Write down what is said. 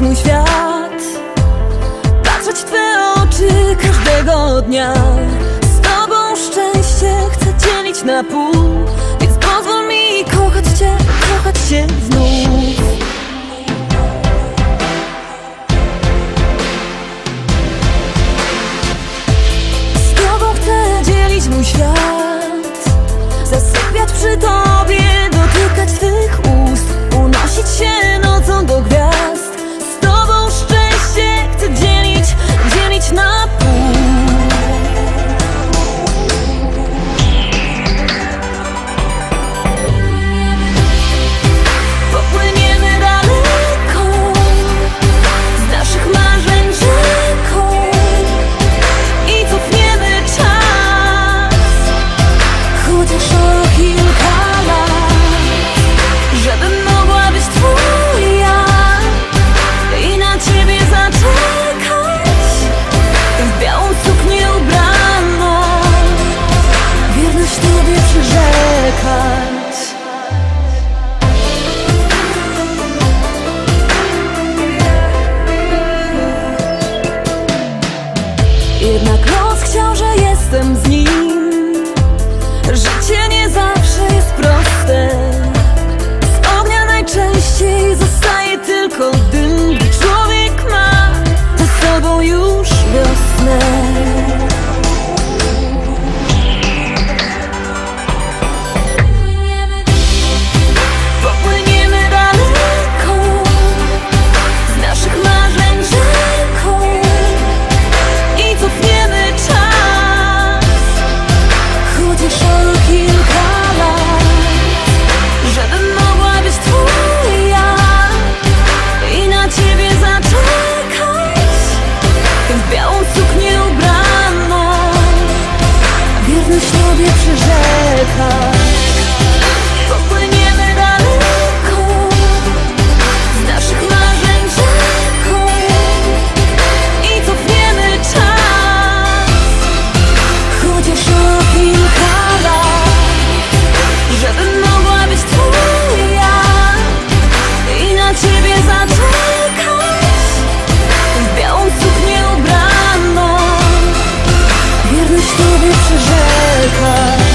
mój świat. Tak, Patrzeć w Twe oczy każdego dnia Z Tobą szczęście chcę dzielić na pół. Więc pozwól mi kochać Cię, kochać się znów. Z Tobą chcę dzielić mój świat. Zasypiać przy Tobie Jednak los chciał, że jestem z nim. Życie daleka Popłyniemy daleko Z naszych marzeń rzeką I cofniemy czas Chociaż o kilka Żebym mogła być twoja I na ciebie zaczekać W białą suknię ubraną Wierność tobie przyrzekam